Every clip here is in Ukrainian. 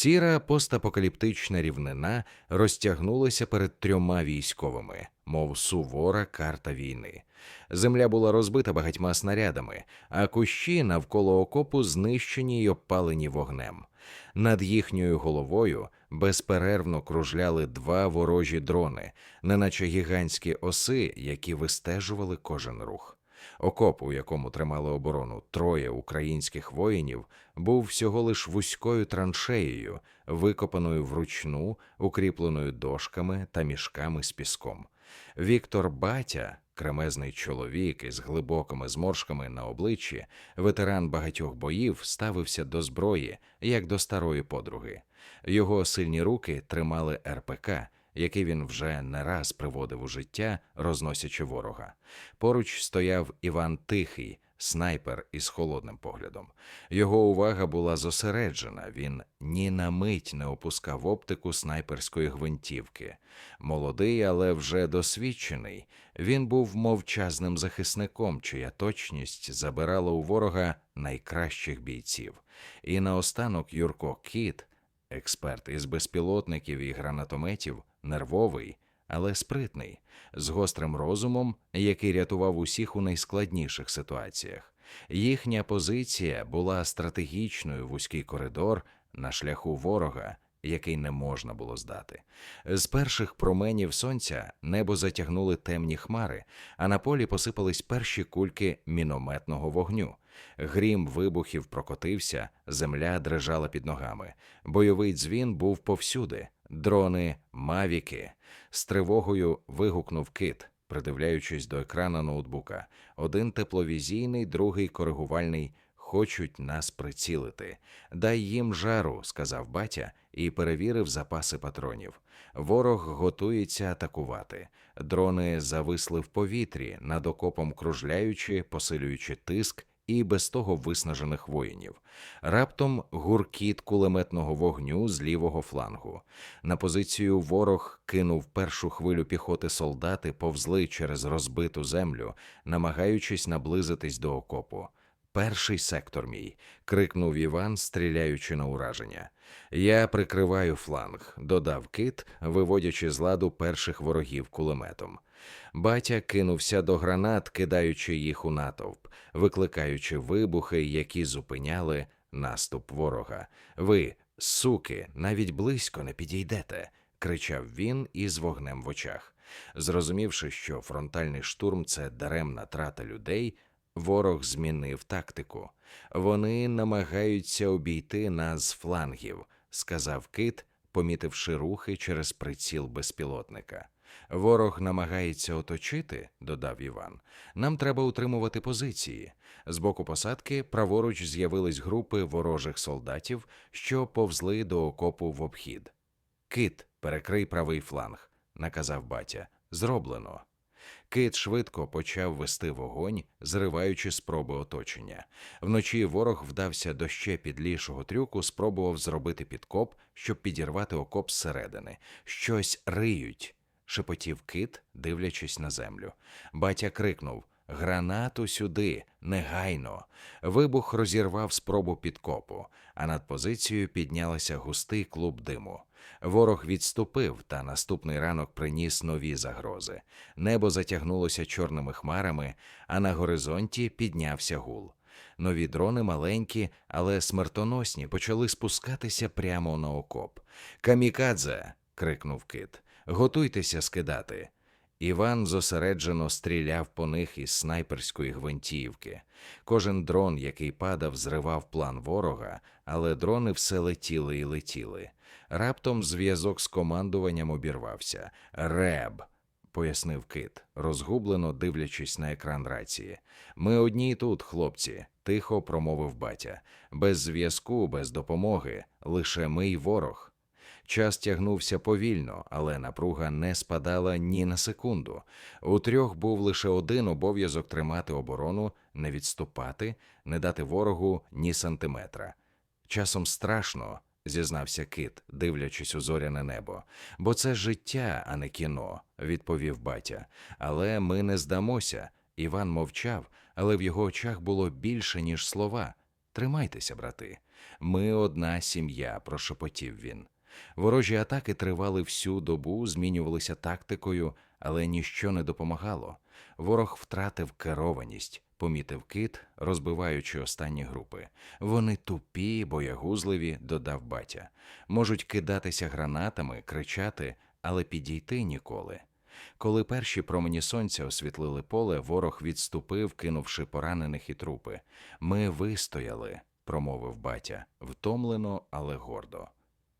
Сіра постапокаліптична рівнина розтягнулася перед трьома військовими, мов сувора карта війни. Земля була розбита багатьма снарядами, а кущі навколо окопу знищені й обпалені вогнем. Над їхньою головою безперервно кружляли два ворожі дрони, неначе гігантські оси, які вистежували кожен рух. Окоп, у якому тримали оборону троє українських воїнів, був всього лиш вузькою траншеєю, викопаною вручну, укріпленою дошками та мішками з піском. Віктор Батя, кремезний чоловік із глибокими зморшками на обличчі, ветеран багатьох боїв, ставився до зброї, як до старої подруги. Його сильні руки тримали РПК, який він вже не раз приводив у життя, розносячи ворога. Поруч стояв Іван Тихий, снайпер із холодним поглядом. Його увага була зосереджена. Він ні на мить не опускав оптику снайперської гвинтівки. Молодий, але вже досвідчений. Він був мовчазним захисником, чия точність забирала у ворога найкращих бійців. І наостанок Юрко Кіт, експерт із безпілотників і гранатометів, нервовий, але спритний, з гострим розумом, який рятував усіх у найскладніших ситуаціях. Їхня позиція була стратегічною вузький коридор на шляху ворога, який не можна було здати. З перших променів сонця небо затягнули темні хмари, а на полі посипались перші кульки мінометного вогню. Грім вибухів прокотився, земля дрижала під ногами. Бойовий дзвін був повсюди. Дрони, мавіки. З тривогою вигукнув кит, придивляючись до екрана ноутбука. Один тепловізійний, другий коригувальний. Хочуть нас прицілити. Дай їм жару, сказав батя і перевірив запаси патронів. Ворог готується атакувати. Дрони зависли в повітрі, над окопом кружляючи, посилюючи тиск і без того виснажених воїнів. Раптом гуркіт кулеметного вогню з лівого флангу. На позицію ворог кинув першу хвилю піхоти солдати, повзли через розбиту землю, намагаючись наблизитись до окопу. Перший сектор мій, крикнув Іван, стріляючи на ураження. Я прикриваю фланг, додав кит, виводячи з ладу перших ворогів кулеметом. Батя кинувся до гранат, кидаючи їх у натовп, викликаючи вибухи, які зупиняли наступ ворога. Ви, суки, навіть близько не підійдете, кричав він із вогнем в очах. Зрозумівши, що фронтальний штурм це даремна трата людей, ворог змінив тактику. Вони намагаються обійти нас з флангів, сказав кит, помітивши рухи через приціл безпілотника. Ворог намагається оточити, додав Іван. Нам треба утримувати позиції. З боку посадки праворуч з'явились групи ворожих солдатів, що повзли до окопу в обхід. Кит, перекрий правий фланг, наказав батя. Зроблено. Кит швидко почав вести вогонь, зриваючи спроби оточення. Вночі ворог вдався до ще підлішого трюку, спробував зробити підкоп, щоб підірвати окоп зсередини. Щось риють, шепотів кит, дивлячись на землю. Батя крикнув Гранату сюди, негайно. Вибух розірвав спробу підкопу, а над позицією піднялася густий клуб диму. Ворог відступив, та наступний ранок приніс нові загрози. Небо затягнулося чорними хмарами, а на горизонті піднявся гул. Нові дрони маленькі, але смертоносні, почали спускатися прямо на окоп. Камікадзе. крикнув кит. Готуйтеся скидати. Іван зосереджено стріляв по них із снайперської гвинтівки. Кожен дрон, який падав, зривав план ворога, але дрони все летіли і летіли. Раптом зв'язок з командуванням обірвався. Реб, пояснив кит, розгублено дивлячись на екран рації. Ми одні тут, хлопці, тихо промовив батя. Без зв'язку, без допомоги, лише ми й ворог. Час тягнувся повільно, але напруга не спадала ні на секунду. У трьох був лише один обов'язок тримати оборону, не відступати, не дати ворогу ні сантиметра. Часом страшно, зізнався кит, дивлячись у зоряне небо. Бо це життя, а не кіно, відповів батя. Але ми не здамося. Іван мовчав, але в його очах було більше, ніж слова. Тримайтеся, брати. Ми одна сім'я, прошепотів він. Ворожі атаки тривали всю добу, змінювалися тактикою, але ніщо не допомагало. Ворог втратив керованість, помітив кит, розбиваючи останні групи. Вони тупі, боягузливі, додав батя. Можуть кидатися гранатами, кричати, але підійти ніколи. Коли перші промені сонця освітлили поле, ворог відступив, кинувши поранених і трупи. Ми вистояли, промовив батя, втомлено, але гордо.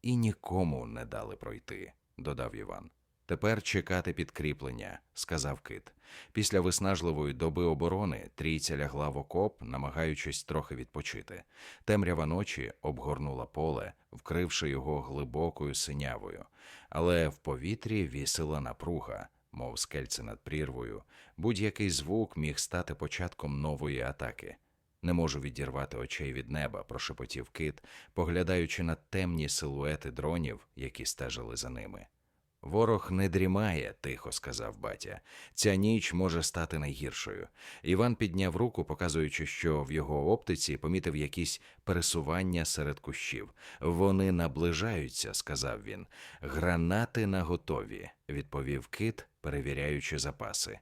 І нікому не дали пройти, додав Іван. Тепер чекати підкріплення, сказав кит. Після виснажливої доби оборони трійця лягла в окоп, намагаючись трохи відпочити. Темрява ночі обгорнула поле, вкривши його глибокою синявою, але в повітрі вісила напруга, мов скельце над прірвою. Будь-який звук міг стати початком нової атаки. Не можу відірвати очей від неба, прошепотів кит, поглядаючи на темні силуети дронів, які стежили за ними. Ворог не дрімає, тихо сказав батя. Ця ніч може стати найгіршою. Іван підняв руку, показуючи, що в його оптиці помітив якісь пересування серед кущів. Вони наближаються, сказав він. Гранати наготові, відповів кит, перевіряючи запаси.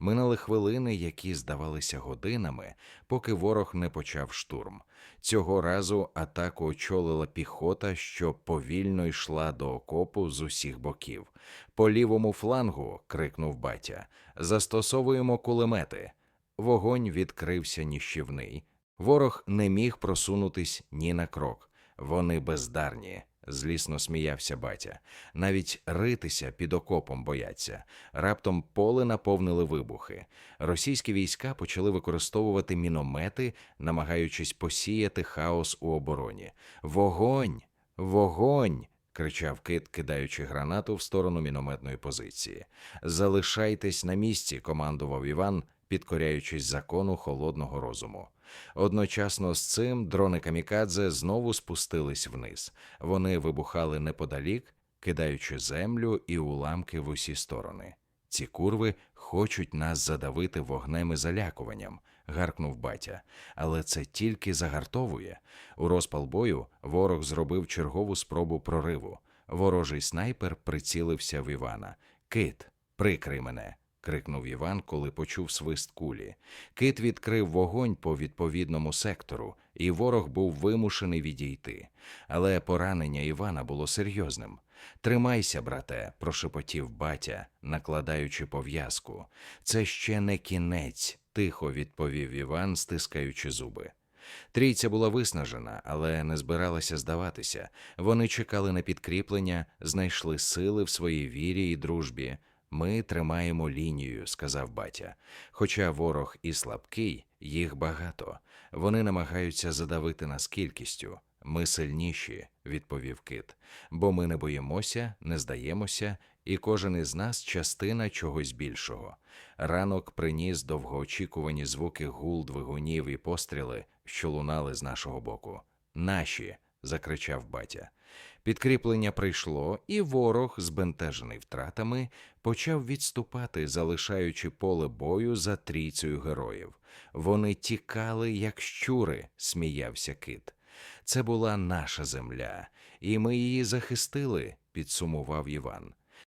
Минали хвилини, які здавалися годинами, поки ворог не почав штурм. Цього разу атаку очолила піхота, що повільно йшла до окопу з усіх боків. По лівому флангу, крикнув батя, застосовуємо кулемети. Вогонь відкрився ніщівний. Ворог не міг просунутись ні на крок. Вони бездарні. Злісно сміявся батя. Навіть ритися під окопом бояться. Раптом поле наповнили вибухи. Російські війська почали використовувати міномети, намагаючись посіяти хаос у обороні. Вогонь! Вогонь! кричав кит, кидаючи гранату в сторону мінометної позиції. Залишайтесь на місці, командував Іван, підкоряючись закону холодного розуму. Одночасно з цим дрони камікадзе знову спустились вниз. Вони вибухали неподалік, кидаючи землю і уламки в усі сторони. Ці курви хочуть нас задавити вогнем і залякуванням, гаркнув батя. Але це тільки загартовує. У розпал бою ворог зробив чергову спробу прориву. Ворожий снайпер прицілився в Івана. Кит, прикрий мене крикнув Іван, коли почув свист кулі. Кит відкрив вогонь по відповідному сектору, і ворог був вимушений відійти. Але поранення Івана було серйозним. Тримайся, брате, прошепотів батя, накладаючи пов'язку. Це ще не кінець, тихо відповів Іван, стискаючи зуби. Трійця була виснажена, але не збиралася здаватися. Вони чекали на підкріплення, знайшли сили в своїй вірі і дружбі. Ми тримаємо лінію, сказав батя. Хоча ворог і слабкий, їх багато. Вони намагаються задавити нас кількістю. Ми сильніші, відповів кит, бо ми не боїмося, не здаємося, і кожен із нас частина чогось більшого. Ранок приніс довгоочікувані звуки гул двигунів і постріли, що лунали з нашого боку. Наші. закричав батя. Підкріплення прийшло, і ворог, збентежений втратами, почав відступати, залишаючи поле бою за трійцею героїв. Вони тікали, як щури, сміявся кит. Це була наша земля, і ми її захистили, підсумував Іван.